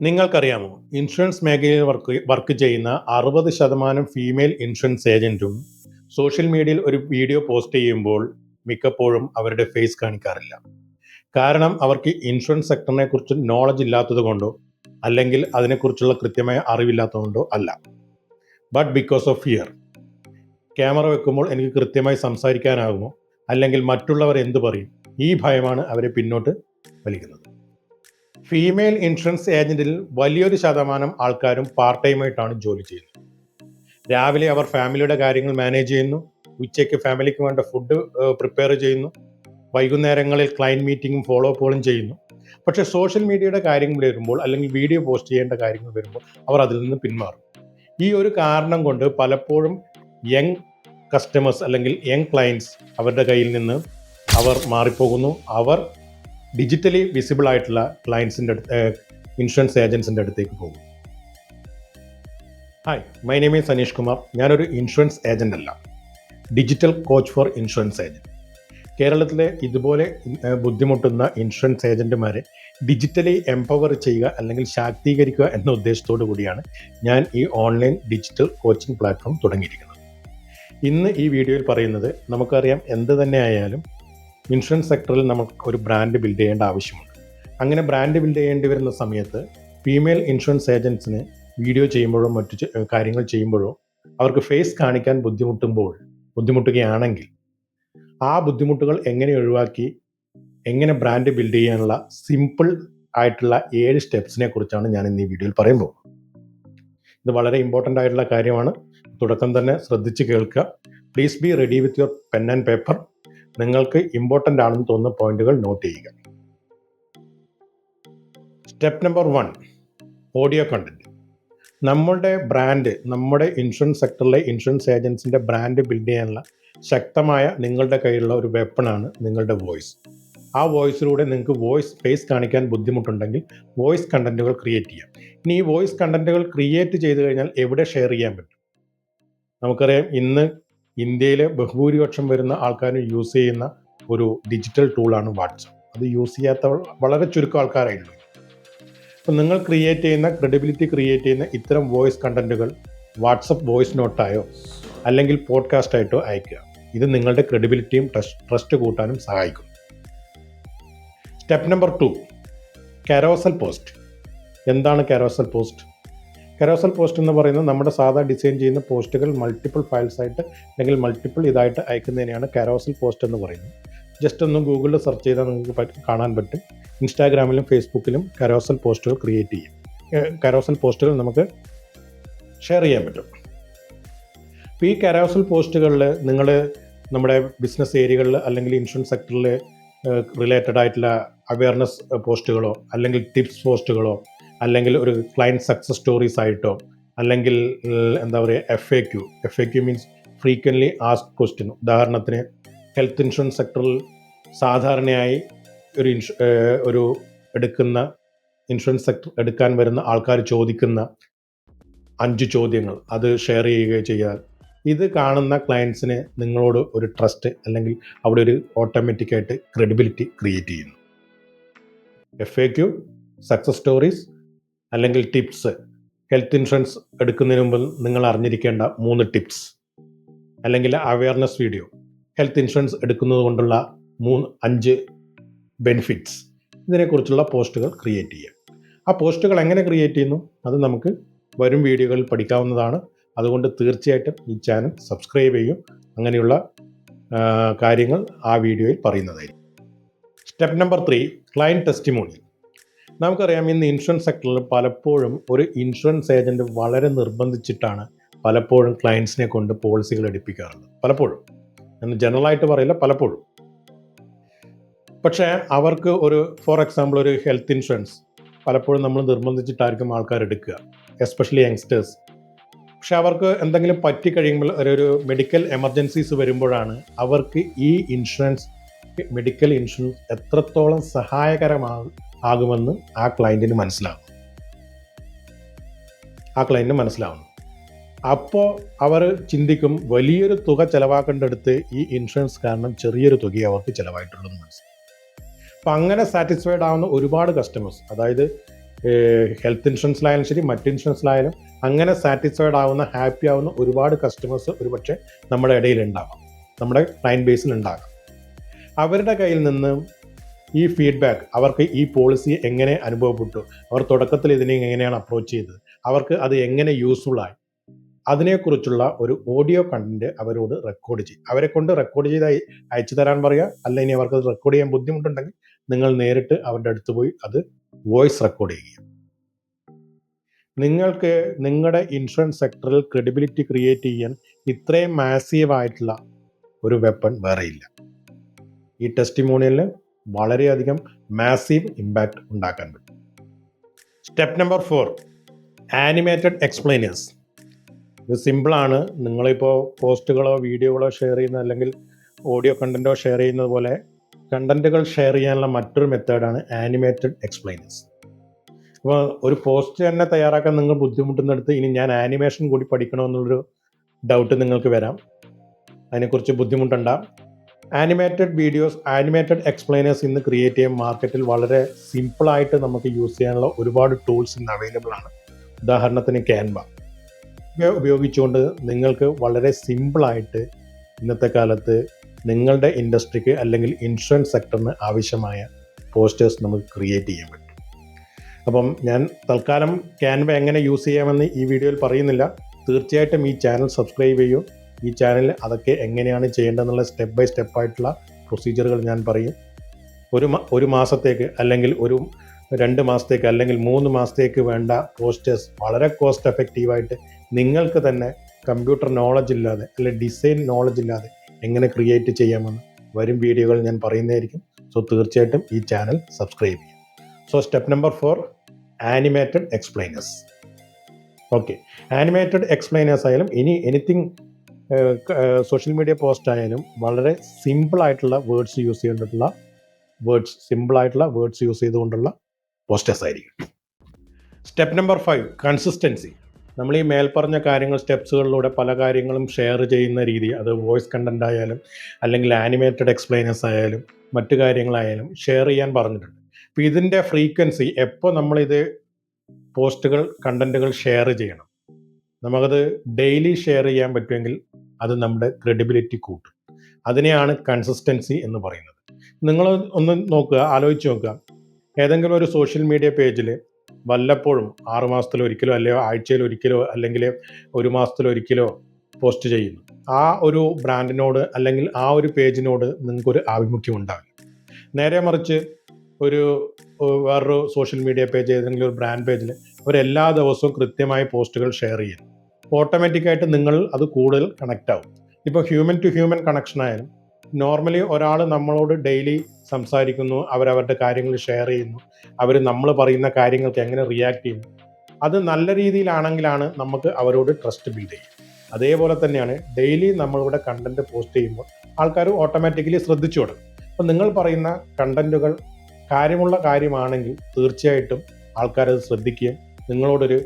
നിങ്ങൾക്കറിയാമോ? ഇൻഷുറൻസ് മേഖലയിൽ work work ചെയ്യുന്ന അറുപത് ശതമാനം ഫീമെയിൽ ഇൻഷുറൻസ് ഏജന്റും സോഷ്യൽ മീഡിയയിൽ ഒരു വീഡിയോ പോസ്റ്റ് ചെയ്യുമ്പോൾ മിക്കപ്പോഴും അവരുടെ ഫേസ് കാണിക്കാറില്ല. കാരണം അവർക്ക് ഇൻഷുറൻസ് സെക്ടറിനെ കുറിച്ച് നോളജ് ഇല്ലാത്തത് കൊണ്ടോ അല്ലെങ്കിൽ അതിനെക്കുറിച്ചുള്ള കൃത്യമായ അറിവില്ലാത്തതുകൊണ്ടോ അല്ല. But because of fear camera വെക്കുമ്പോൾ എനിക്ക് കൃത്യമായി സംസാരിക്കാനാകുമോ? അല്ലെങ്കിൽ മറ്റുള്ളവർ എന്തു പറയും? ഈ ഭയമാണ് അവരെ പിന്നോട്ട് വലിക്കുന്നത്. ഫീമെയിൽ ഇൻഷുറൻസ് ഏജന്റിൽ വലിയൊരു ശതമാനം ആൾക്കാരും പാർട്ട് ടൈമായിട്ടാണ് ജോലി ചെയ്യുന്നത്. രാവിലെ അവർ ഫാമിലിയുടെ കാര്യങ്ങൾ മാനേജ് ചെയ്യുന്നു. ഉച്ചയ്ക്ക് ഫാമിലിക്ക് വേണ്ട ഫുഡ് പ്രിപ്പയർ ചെയ്യുന്നു. വൈകുന്നേരങ്ങളിൽ ക്ലയന്റ് മീറ്റിങ്ങും ഫോളോ അപ്പുകളും ചെയ്യുന്നു. പക്ഷെ സോഷ്യൽ മീഡിയയുടെ കാര്യങ്ങൾ വരുമ്പോൾ അല്ലെങ്കിൽ വീഡിയോ പോസ്റ്റ് ചെയ്യേണ്ട കാര്യങ്ങൾ വരുമ്പോൾ അവർ അതിൽ നിന്ന് പിന്മാറും. ഈ ഒരു കാരണം കൊണ്ട് പലപ്പോഴും യങ് കസ്റ്റമേഴ്സ് അല്ലെങ്കിൽ യങ് ക്ലയൻസ് അവരുടെ കയ്യിൽ നിന്ന് അവർ മാറിപ്പോകുന്നു. അവർ ഡിജിറ്റലി വിസിബിൾ ആയിട്ടുള്ള ക്ലയൻസിന്റെ അടുത്ത് ഇൻഷുറൻസ് ഏജൻസിന്റെ അടുത്തേക്ക് പോകും. Hi my name is Saneesh Kumar ഞാനൊരു ഇൻഷുറൻസ് ഏജന്റ് അല്ല. Digital coach for insurance agent കേരളത്തിലെ ഇതുപോലെ ബുദ്ധിമുട്ടുന്ന ഇൻഷുറൻസ് ഏജന്റുമാരെ ഡിജിറ്റലി എംപവർ ചെയ്യുക അല്ലെങ്കിൽ ശാക്തീകരിക്കുക എന്ന ഉദ്ദേശത്തോടു കൂടിയാണ് ഞാൻ ഈ ഓൺലൈൻ ഡിജിറ്റൽ കോച്ചിങ് പ്ലാറ്റ്ഫോം തുടങ്ങിയിരിക്കുന്നത്. ഇന്ന് ഈ വീഡിയോയിൽ പറയുന്നത് നമുക്കറിയാം എന്ത് തന്നെ ആയാലും ഇൻഷുറൻസ് സെക്ടറിൽ നമുക്ക് ഒരു ബ്രാൻഡ് ബിൽഡ് ചെയ്യേണ്ട ആവശ്യമുണ്ട്. അങ്ങനെ ബ്രാൻഡ് ബിൽഡ് ചെയ്യേണ്ടി വരുന്ന സമയത്ത് ഫീമെയിൽ ഇൻഷുറൻസ് ഏജൻസിന് വീഡിയോ ചെയ്യുമ്പോഴോ മറ്റു കാര്യങ്ങൾ ചെയ്യുമ്പോഴോ അവർക്ക് ഫേസ് കാണിക്കാൻ ബുദ്ധിമുട്ടുമ്പോൾ ബുദ്ധിമുട്ടുകയാണെങ്കിൽ ആ ബുദ്ധിമുട്ടുകൾ എങ്ങനെ ഒഴിവാക്കി എങ്ങനെ ബ്രാൻഡ് ബിൽഡ് ചെയ്യാനുള്ള സിമ്പിൾ ആയിട്ടുള്ള ഏഴ് സ്റ്റെപ്സിനെ കുറിച്ചാണ് ഞാൻ ഇന്ന് ഈ വീഡിയോയിൽ പറയാൻ പോകുന്നത്. ഇത് വളരെ ഇമ്പോർട്ടന്റ് ആയിട്ടുള്ള കാര്യമാണ്. തുടക്കം തന്നെ ശ്രദ്ധിച്ച് കേൾക്കുക. Please be ready with your pen and paper നിങ്ങൾക്ക് ഇമ്പോർട്ടന്റ് ആണെന്ന് തോന്നുന്ന പോയിന്റുകൾ നോട്ട് ചെയ്യുക. Step number one audio content നമ്മളുടെ ബ്രാൻഡ് നമ്മുടെ ഇൻഷുറൻസ് സെക്ടറിലെ ഇൻഷുറൻസ് ഏജൻസിന്റെ ബ്രാൻഡ് ബിൽഡ് ചെയ്യാനുള്ള ശക്തമായ നിങ്ങളുടെ കയ്യിലുള്ള ഒരു വെപ്പണാണ് നിങ്ങളുടെ വോയിസ് ആ വോയിസിലൂടെ നിങ്ങൾക്ക് വോയിസ് സ്പേസ് കാണിക്കാൻ ബുദ്ധിമുട്ടുണ്ടെങ്കിൽ വോയിസ് കണ്ടന്റുകൾ ക്രിയേറ്റ് ചെയ്യാം. ഇനി ഈ വോയിസ് കണ്ടന്റുകൾ ക്രിയേറ്റ് ചെയ്ത് കഴിഞ്ഞാൽ എവിടെ ഷെയർ ചെയ്യാൻ പറ്റും? നമുക്കറിയാം ഇന്ന് ഇന്ത്യയിലെ ബഹുഭൂരിപക്ഷം വരുന്ന ആൾക്കാരും യൂസ് ചെയ്യുന്ന ഒരു ഡിജിറ്റൽ ടൂളാണ് വാട്സപ്പ് അത് യൂസ് ചെയ്യാത്ത വളരെ ചുരുക്കം ആൾക്കാരായിരുന്നു അപ്പം നിങ്ങൾ ക്രിയേറ്റ് ചെയ്യുന്ന ക്രെഡിബിലിറ്റി ക്രിയേറ്റ് ചെയ്യുന്ന ഇത്തരം വോയിസ് കണ്ടന്റുകൾ വാട്സപ്പ് വോയിസ് നോട്ടായോ അല്ലെങ്കിൽ പോഡ്കാസ്റ്റ് ആയിട്ടോ അയക്കുക ഇത് നിങ്ങളുടെ ക്രെഡിബിലിറ്റിയും ട്രസ്റ്റ് കൂട്ടാനും സഹായിക്കും. Step number two carousel post എന്താണ് കാരോസൽ പോസ്റ്റ് കരോസൽ പോസ്റ്റ് എന്ന് പറയുന്നത് നമ്മുടെ സാധാ ഡിസൈൻ ചെയ്യുന്ന പോസ്റ്റുകൾ മൾട്ടിപ്പിൾ ഫയൽസ് ആയിട്ട് അല്ലെങ്കിൽ മൾട്ടിപ്പിൾ ഇതായിട്ട് അയക്കുന്നതിനെയാണ് കെറോസൽ പോസ്റ്റ് എന്ന് പറയുന്നത്. ജസ്റ്റ് ഒന്ന് ഗൂഗിളിൽ സെർച്ച് ചെയ്താൽ നിങ്ങൾക്ക് കാണാൻ പറ്റും. ഇൻസ്റ്റാഗ്രാമിലും ഫേസ്ബുക്കിലും കരോസൽ പോസ്റ്റുകൾ ക്രിയേറ്റ് ചെയ്യും. കരോസൽ പോസ്റ്റുകൾ നമുക്ക് ഷെയർ ചെയ്യാൻ പറ്റും. അപ്പോൾ ഈ കരോസൽ പോസ്റ്റുകളിൽ നിങ്ങൾ നമ്മുടെ ബിസിനസ് ഏരിയകളിൽ അല്ലെങ്കിൽ ഇൻഷുറൻസ് സെക്ടറിൽ റിലേറ്റഡ് ആയിട്ടുള്ള അവയർനെസ് പോസ്റ്റുകളോ അല്ലെങ്കിൽ ടിപ്സ് പോസ്റ്റുകളോ അല്ലെങ്കിൽ ഒരു ക്ലയന്റ് സക്സസ് സ്റ്റോറീസ് ആയിട്ടോ അല്ലെങ്കിൽ എന്താ പറയുക F A Q F A Q means frequently ask question ഉദാഹരണത്തിന് ഹെൽത്ത് ഇൻഷുറൻസ് സെക്ടറിൽ സാധാരണയായി ഒരു ഇൻഷു ഒരു എടുക്കുന്ന ഇൻഷുറൻസ് സെക്ടർ എടുക്കാൻ വരുന്ന ആൾക്കാർ ചോദിക്കുന്ന അഞ്ച് ചോദ്യങ്ങൾ. അത് ഷെയർ ചെയ്യുകയോ ചെയ്യുക ഇത് കാണുന്ന ക്ലയൻസിന് നിങ്ങളോട് ഒരു ട്രസ്റ്റ് അല്ലെങ്കിൽ അവിടെ ഒരു ഓട്ടോമാറ്റിക്കായിട്ട് ക്രെഡിബിലിറ്റി ക്രിയേറ്റ് ചെയ്യുന്നു. F A Q success stories അല്ലെങ്കിൽ ടിപ്സ്. ഹെൽത്ത് ഇൻഷുറൻസ് എടുക്കുന്നതിന് മുമ്പ് നിങ്ങൾ അറിഞ്ഞിരിക്കേണ്ട മൂന്ന് ടിപ്സ്. അല്ലെങ്കിൽ അവയർനെസ് വീഡിയോ. ഹെൽത്ത് ഇൻഷുറൻസ് എടുക്കുന്നത് കൊണ്ടുള്ള മൂന്ന് അഞ്ച് ബെനിഫിറ്റ്സ്. ഇതിനെക്കുറിച്ചുള്ള പോസ്റ്റുകൾ ക്രിയേറ്റ് ചെയ്യുക ആ പോസ്റ്റുകൾ എങ്ങനെ ക്രിയേറ്റ് ചെയ്യുന്നു? അത് നമുക്ക് വരും വീഡിയോകളിൽ പഠിക്കാവുന്നതാണ്. അതുകൊണ്ട് തീർച്ചയായിട്ടും ഈ ചാനൽ സബ്സ്ക്രൈബ് ചെയ്യും. അങ്ങനെയുള്ള കാര്യങ്ങൾ ആ വീഡിയോയിൽ പറയുന്നതായിരിക്കും. Step number three client testimonial. നമുക്കറിയാം ഇന്ന് ഇൻഷുറൻസ് സെക്ടറിൽ പലപ്പോഴും ഒരു ഇൻഷുറൻസ് ഏജന്റ് വളരെ നിർബന്ധിച്ചിട്ടാണ് പലപ്പോഴും ക്ലയൻസിനെ കൊണ്ട് പോളിസികൾ എടുപ്പിക്കാറുള്ളത്. പലപ്പോഴും. എന്ന് ജനറലായിട്ട് പറയില്ല പലപ്പോഴും. പക്ഷേ അവർക്ക് ഒരു ഫോർ എക്സാമ്പിൾ ഒരു ഹെൽത്ത് ഇൻഷുറൻസ് പലപ്പോഴും നമ്മൾ നിർബന്ധിച്ചിട്ടായിരിക്കും ആൾക്കാർ എടുക്കുക. എസ്പെഷ്യലി യങ്സ്റ്റേഴ്സ് പക്ഷെ അവർക്ക് എന്തെങ്കിലും പറ്റി കഴിയുമ്പോൾ ഒരു- മെഡിക്കൽ എമർജൻസീസ് വരുമ്പോഴാണ് അവർക്ക് ഈ ഇൻഷുറൻസ് മെഡിക്കൽ ഇൻഷുറൻസ് എത്രത്തോളം സഹായകരമാകും ആകുമെന്ന് ആ ക്ലയന്റിന് മനസ്സിലാകും. ആ ക്ലയന്റിന് മനസ്സിലാവും അപ്പോൾ അവർ ചിന്തിക്കും വലിയൊരു തുക ചിലവാക്കേണ്ടടുത്ത് ഈ ഇൻഷുറൻസ് കാരണം ചെറിയൊരു തുകയെ അവർക്ക് ചിലവായിട്ടുള്ളൂ എന്ന് മനസ്സിലാവും അപ്പം അങ്ങനെ സാറ്റിസ്ഫൈഡ് ആവുന്ന ഒരുപാട് കസ്റ്റമേഴ്സ് അതായത് ഹെൽത്ത് ഇൻഷുറൻസിലായാലും ശരി മറ്റ് ഇൻഷുറൻസിലായാലും അങ്ങനെ സാറ്റിസ്ഫൈഡ് ആവുന്ന ഹാപ്പി ആവുന്ന ഒരുപാട് കസ്റ്റമേഴ്സ് ഒരുപക്ഷെ നമ്മുടെ ഇടയിൽ ഉണ്ടാകാം നമ്മുടെ ക്ലയന്റ് ബേസിൽ ഉണ്ടാകാം. അവരുടെ കയ്യിൽ നിന്ന് ഈ ഫീഡ്ബാക്ക് അവർക്ക് ഈ പോളിസി എങ്ങനെ അനുഭവപ്പെട്ടു? അവർ തുടക്കത്തിൽ ഇതിനെ എങ്ങനെയാണ് അപ്രോച്ച് ചെയ്തത്? അവർക്ക് അത് എങ്ങനെ യൂസ്ഫുൾ ആയി? അതിനെക്കുറിച്ചുള്ള ഒരു ഓഡിയോ കണ്ടന്റ് അവരോട് റെക്കോർഡ് ചെയ്യും അവരെ കൊണ്ട് റെക്കോർഡ് ചെയ്ത് അയച്ചു തരാൻ പറയുക അല്ലെങ്കിൽ അവർക്ക് റെക്കോർഡ് ചെയ്യാൻ ബുദ്ധിമുട്ടുണ്ടെങ്കിൽ നിങ്ങൾ നേരിട്ട് അവരുടെ അടുത്ത് പോയി അത് വോയിസ് റെക്കോർഡ് ചെയ്യുക. നിങ്ങൾക്ക് നിങ്ങളുടെ ഇൻഷുറൻസ് സെക്ടറിൽ ക്രെഡിബിലിറ്റി ക്രിയേറ്റ് ചെയ്യാൻ ഇത്രയും മാസീവ് ആയിട്ടുള്ള ഒരു വെപ്പൺ വേറെയില്ല ഈ ടെസ്റ്റിമോണിയലിന് വളരെയധികം മാസീവ് ഇമ്പാക്റ്റ് ഉണ്ടാക്കാൻ പറ്റും. Step number four animated explainers ഇത് സിമ്പിളാണ് നിങ്ങളിപ്പോൾ പോസ്റ്റുകളോ വീഡിയോകളോ ഷെയർ ചെയ്യുന്ന അല്ലെങ്കിൽ ഓഡിയോ കണ്ടന്റോ ഷെയർ ചെയ്യുന്നത് പോലെ കണ്ടന്റുകൾ ഷെയർ ചെയ്യാനുള്ള മറ്റൊരു മെത്തേഡാണ് ആനിമേറ്റഡ് എക്സ്പ്ലെയിനേഴ്സ് അപ്പോൾ ഒരു പോസ്റ്റ് തന്നെ തയ്യാറാക്കാൻ നിങ്ങൾ ബുദ്ധിമുട്ടുന്നിടത്ത് ഇനി ഞാൻ ആനിമേഷൻ കൂടി പഠിക്കണമെന്നുള്ളൊരു ഡൗട്ട് നിങ്ങൾക്ക് വരാം. അതിനെക്കുറിച്ച് ബുദ്ധിമുട്ടണ്ട. ആനിമേറ്റഡ് വീഡിയോസ് ആനിമേറ്റഡ് എക്സ്പ്ലെയിനേഴ്സ് ഇന്ന് ക്രിയേറ്റ് ചെയ്യാൻ മാർക്കറ്റിൽ വളരെ സിമ്പിളായിട്ട് നമുക്ക് യൂസ് ചെയ്യാനുള്ള ഒരുപാട് ടൂൾസ് ഇന്ന് അവൈലബിൾ ആണ്. ഉദാഹരണത്തിന് ക്യാൻവ ഉപയോഗിച്ചുകൊണ്ട് നിങ്ങൾക്ക് വളരെ സിമ്പിളായിട്ട് ഇന്നത്തെ കാലത്ത് നിങ്ങളുടെ ഇൻഡസ്ട്രിക്ക് അല്ലെങ്കിൽ ഇൻഷുറൻസ് സെക്ടറിന് ആവശ്യമായ പോസ്റ്റേഴ്സ് നമുക്ക് ക്രിയേറ്റ് ചെയ്യാൻ പറ്റും. അപ്പം ഞാൻ തൽക്കാലം ക്യാൻവ എങ്ങനെ യൂസ് ചെയ്യാമെന്ന് ഈ വീഡിയോയിൽ പറയുന്നില്ല. തീർച്ചയായിട്ടും ഈ ചാനൽ സബ്സ്ക്രൈബ് ചെയ്യൂ. ഈ ചാനലിൽ അതൊക്കെ എങ്ങനെയാണ് ചെയ്യേണ്ടതെന്നുള്ള സ്റ്റെപ്പ് ബൈ സ്റ്റെപ്പായിട്ടുള്ള പ്രൊസീജിയറുകൾ ഞാൻ പറയും. ഒരു ഒരു മാസത്തേക്ക് അല്ലെങ്കിൽ ഒരു രണ്ട് മാസത്തേക്ക് അല്ലെങ്കിൽ മൂന്ന് മാസത്തേക്ക് വേണ്ട പോസ്റ്റേഴ്സ് വളരെ കോസ്റ്റ് എഫക്റ്റീവായിട്ട് നിങ്ങൾക്ക് തന്നെ കമ്പ്യൂട്ടർ നോളജ് ഇല്ലാതെ അല്ലെ ഡിസൈൻ നോളജ് ഇല്ലാതെ എങ്ങനെ ക്രിയേറ്റ് ചെയ്യാമെന്ന് വരും വീഡിയോകൾ ഞാൻ പറയുന്നതായിരിക്കും. സോ തീർച്ചയായിട്ടും ഈ ചാനൽ സബ്സ്ക്രൈബ് ചെയ്യും so step number four animated explainers okay animated explainers ആയാലും ഇനി എനിത്തിങ് സോഷ്യൽ മീഡിയ പോസ്റ്റ് ആയാലും വളരെ സിമ്പിളായിട്ടുള്ള വേർഡ്സ് യൂസ് ചെയ്തിട്ടുള്ള വേർഡ്സ് സിമ്പിളായിട്ടുള്ള വേർഡ്സ് യൂസ് ചെയ്തുകൊണ്ടുള്ള പോസ്റ്റേഴ്സ് ആയിരിക്കും. സ്റ്റെപ്പ് നമ്പർ ഫൈവ് കൺസിസ്റ്റൻസി നമ്മൾ ഈ മേൽപ്പറഞ്ഞ കാര്യങ്ങൾ സ്റ്റെപ്സുകളിലൂടെ പല കാര്യങ്ങളും ഷെയർ ചെയ്യുന്ന രീതി അത് വോയിസ് കണ്ടന്റ് ആയാലും അല്ലെങ്കിൽ ആനിമേറ്റഡ് എക്സ്പ്ലെയിനേഴ്സ് ആയാലും മറ്റു കാര്യങ്ങളായാലും ഷെയർ ചെയ്യാൻ പറഞ്ഞിട്ടുണ്ട്. അപ്പോൾ ഇതിന്റെ ഫ്രീക്വൻസി എപ്പോൾ നമ്മളിത് പോസ്റ്റുകൾ കണ്ടന്റുകൾ ഷെയർ ചെയ്യണം? നമുക്കത് ഡെയിലി ഷെയർ ചെയ്യാൻ പറ്റുമെങ്കിൽ അത് നമ്മുടെ ക്രെഡിബിലിറ്റി കൂട്ടും. അതിനെയാണ് കൺസിസ്റ്റൻസി എന്ന് പറയുന്നത്. നിങ്ങൾ ഒന്ന് നോക്കുക ആലോചിച്ച് നോക്കുക. ഏതെങ്കിലും ഒരു സോഷ്യൽ മീഡിയ പേജിൽ വല്ലപ്പോഴും ആറ് അല്ലയോ ആഴ്ചയിൽ ഒരിക്കലോ അല്ലെങ്കിൽ ഒരു മാസത്തിലൊരിക്കലോ പോസ്റ്റ് ചെയ്യുന്നു. ആ ഒരു ബ്രാൻഡിനോട് അല്ലെങ്കിൽ ആ ഒരു പേജിനോട് നിങ്ങൾക്കൊരു ആഭിമുഖ്യം ഉണ്ടാവില്ല. നേരെ മറിച്ച് ഒരു വേറൊരു സോഷ്യൽ മീഡിയ പേജ് ഏതെങ്കിലും ഒരു ബ്രാൻഡ് പേജിൽ അവർ എല്ലാ ദിവസവും കൃത്യമായി പോസ്റ്റുകൾ ഷെയർ ചെയ്യും. ഓട്ടോമാറ്റിക്കായിട്ട് നിങ്ങൾ അത് കൂടുതൽ കണക്റ്റ് ആവും. ഇപ്പോൾ ഹ്യൂമൻ ടു ഹ്യൂമൻ കണക്ഷൻ ആയാലും നോർമലി ഒരാൾ നമ്മളോട് ഡെയിലി സംസാരിക്കുന്നു അവരവരുടെ കാര്യങ്ങൾ ഷെയർ ചെയ്യുന്നു അവർ നമ്മൾ പറയുന്ന കാര്യങ്ങൾക്ക് എങ്ങനെ റിയാക്ട് ചെയ്യുന്നു അത് നല്ല രീതിയിലാണെങ്കിലാണ് നമുക്ക് അവരോട് ട്രസ്റ്റ് ബിൽഡ് ചെയ്യും അതേപോലെ തന്നെയാണ് ഡെയിലി നമ്മളിവിടെ കണ്ടന്റ് പോസ്റ്റ് ചെയ്യുമ്പോൾ ആൾക്കാർ ഓട്ടോമാറ്റിക്കലി ശ്രദ്ധിച്ചു തുടങ്ങും. അപ്പം നിങ്ങൾ പറയുന്ന കണ്ടന്റുകൾ കാര്യമുള്ള കാര്യമാണെങ്കിൽ തീർച്ചയായിട്ടും ആൾക്കാരത് ശ്രദ്ധിക്കുകയും നിങ്ങളോടൊരു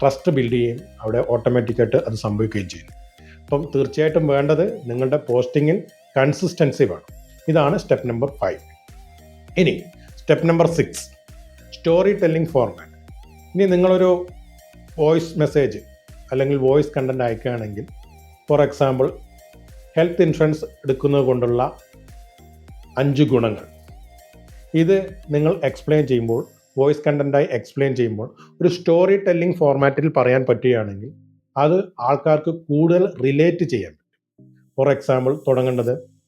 ട്രസ്റ്റ് ബിൽഡ് ചെയ്യുകയും അവിടെ ഓട്ടോമാറ്റിക്കായിട്ട് അത് സംഭവിക്കുകയും ചെയ്യും. അപ്പം തീർച്ചയായിട്ടും വേണ്ടത് നിങ്ങളുടെ പോസ്റ്റിങ്ങിൽ കൺസിസ്റ്റൻസി വേണം. ഇതാണ് സ്റ്റെപ്പ് നമ്പർ ഫൈവ് ഇനി step number six story telling format ഇനി നിങ്ങളൊരു വോയിസ് മെസ്സേജ് അല്ലെങ്കിൽ വോയിസ് കണ്ടന്റ് അയക്കുകയാണെങ്കിൽ ഫോർ എക്സാമ്പിൾ ഹെൽത്ത് ഇൻഷുറൻസ് എടുക്കുന്നത് കൊണ്ടുള്ള അഞ്ച് ഗുണങ്ങൾ. ഇത് നിങ്ങൾ എക്സ്പ്ലെയിൻ ചെയ്യുമ്പോൾ വോയിസ് കണ്ടന്റായി എക്സ്പ്ലെയിൻ ചെയ്യുമ്പോൾ ഒരു സ്റ്റോറി ടെല്ലിംഗ് ഫോർമാറ്റിൽ പറയാൻ പറ്റുകയാണെങ്കിൽ അത് ആൾക്കാർക്ക് കൂടുതൽ റിലേറ്റ് ചെയ്യാൻ പറ്റും. ഫോർ എക്സാമ്പിൾ തുടങ്ങേണ്ടത്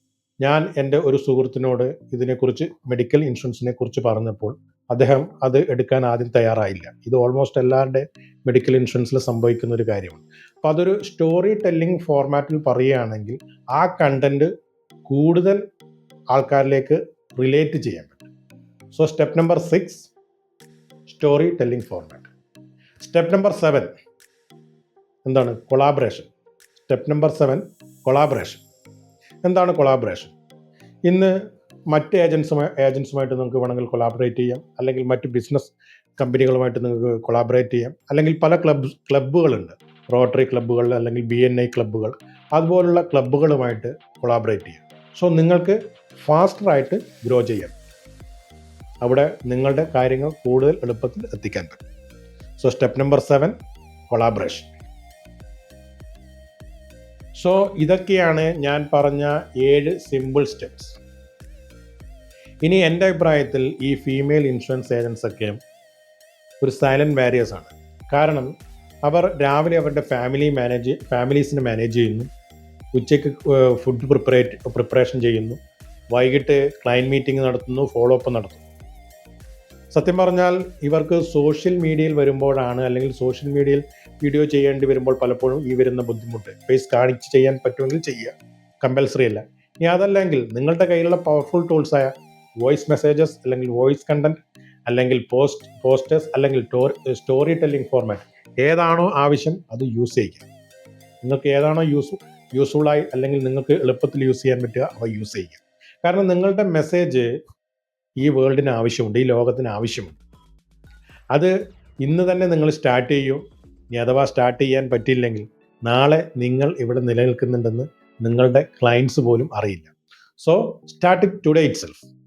ഞാൻ എന്റെ ഒരു സുഹൃത്തിനോട് ഇതിനെക്കുറിച്ച് മെഡിക്കൽ ഇൻഷുറൻസിനെ കുറിച്ച് പറഞ്ഞപ്പോൾ അദ്ദേഹം അത് എടുക്കാൻ ആദ്യം തയ്യാറായില്ല. ഇത് ഓൾമോസ്റ്റ് എല്ലാവരുടെ മെഡിക്കൽ ഇൻഷുറൻസിൽ സംഭവിക്കുന്ന ഒരു കാര്യമാണ്. അപ്പോൾ അതൊരു സ്റ്റോറി ടെല്ലിംഗ് ഫോർമാറ്റിൽ പറയുകയാണെങ്കിൽ ആ കണ്ടന്റ് കൂടുതൽ ആൾക്കാരിലേക്ക് റിലേറ്റ് ചെയ്യാൻ പറ്റും. So step number six story telling format. Step number seven. എന്താണ് collaboration? Step number seven collaboration. എന്താണ് കൊളാബറേഷൻ? ഇന്ന് മറ്റ് ഏജൻസുമായി ഏജൻസുമായിട്ട് നിങ്ങൾക്ക് വേണമെങ്കിൽ കൊളാബറേറ്റ് ചെയ്യാം. അല്ലെങ്കിൽ മറ്റ് ബിസിനസ് കമ്പനികളുമായിട്ട് നിങ്ങൾക്ക് കൊളാബറേറ്റ് ചെയ്യാം. അല്ലെങ്കിൽ പല ക്ലബ് ക്ലബ്ബുകളുണ്ട്. റോട്ടറി ക്ലബ്ബുകൾ അല്ലെങ്കിൽ ബി എൻ ഐ ക്ലബ്ബുകൾ. അതുപോലുള്ള ക്ലബ്ബുകളുമായിട്ട് കൊളാബറേറ്റ് ചെയ്യാം. സോ നിങ്ങൾക്ക് ഫാസ്റ്ററായിട്ട് ഗ്രോ ചെയ്യാം. അവിടെ നിങ്ങളുടെ കാര്യങ്ങൾ കൂടുതൽ എളുപ്പത്തിൽ എത്തിക്കാൻ പറ്റും. So step number seven collaboration so ഇതൊക്കെയാണ് ഞാൻ പറഞ്ഞ ഏഴ് സിമ്പിൾ സ്റ്റെപ്സ് ഇനി എന്റെ അഭിപ്രായത്തിൽ ഈ ഫീമെയിൽ ഇൻഷുറൻസ് ഏജൻസ് ഒക്കെ ഒരു സൈലന്റ് വാരിയേഴ്സ് ആണ്. കാരണം അവർ രാവിലെ അവരുടെ ഫാമിലി മാനേജ് ഫാമിലീസിനെ മാനേജ് ചെയ്യുന്നു. ഉച്ചയ്ക്ക് ഫുഡ് പ്രിപ്പറേറ്റ് പ്രിപ്പറേഷൻ ചെയ്യുന്നു. വൈകിട്ട് ക്ലയന്റ് മീറ്റിംഗ് നടത്തുന്നു ഫോളോ അപ്പ് നടത്തുന്നു. സത്യം പറഞ്ഞാൽ ഇവർക്ക് സോഷ്യൽ മീഡിയയിൽ വരുമ്പോഴാണ് അല്ലെങ്കിൽ സോഷ്യൽ മീഡിയയിൽ വീഡിയോ ചെയ്യേണ്ടി വരുമ്പോൾ പലപ്പോഴും ഈ വരുന്ന ബുദ്ധിമുട്ട്. ഫേസ് കാണിച്ച് ചെയ്യാൻ പറ്റുമെങ്കിൽ ചെയ്യുക. കമ്പൽസറി അല്ല. ഇനി അതല്ലെങ്കിൽ നിങ്ങളുടെ കയ്യിലുള്ള പവർഫുൾ ടൂൾസായ വോയിസ് മെസ്സേജസ് അല്ലെങ്കിൽ വോയിസ് കണ്ടന്റ് അല്ലെങ്കിൽ പോസ്റ്റ് പോസ്റ്റേഴ്സ് അല്ലെങ്കിൽ സ്റ്റോറി ടെല്ലിംഗ് ഫോർമാറ്റ് ഏതാണോ ആവശ്യം അത് യൂസ് ചെയ്യുക. നിങ്ങൾക്ക് ഏതാണോ യൂസ് യൂസ്ഫുള്ളായി അല്ലെങ്കിൽ നിങ്ങൾക്ക് എളുപ്പത്തിൽ യൂസ് ചെയ്യാൻ പറ്റുക അവ യൂസ് ചെയ്യുക. കാരണം നിങ്ങളുടെ മെസ്സേജ് ഈ വേൾഡിന് ആവശ്യമുണ്ട് ഈ ലോകത്തിന് ആവശ്യമുണ്ട്. അത് ഇന്ന് തന്നെ നിങ്ങൾ സ്റ്റാർട്ട് ചെയ്യൂ. ഇനി അഥവാ സ്റ്റാർട്ട് ചെയ്യാൻ പറ്റിയില്ലെങ്കിൽ നാളെ നിങ്ങൾ ഇവിടെ നിലനിൽക്കുന്നുണ്ടെന്ന് നിങ്ങളുടെ ക്ലയൻസ് പോലും അറിയില്ല. So start it today itself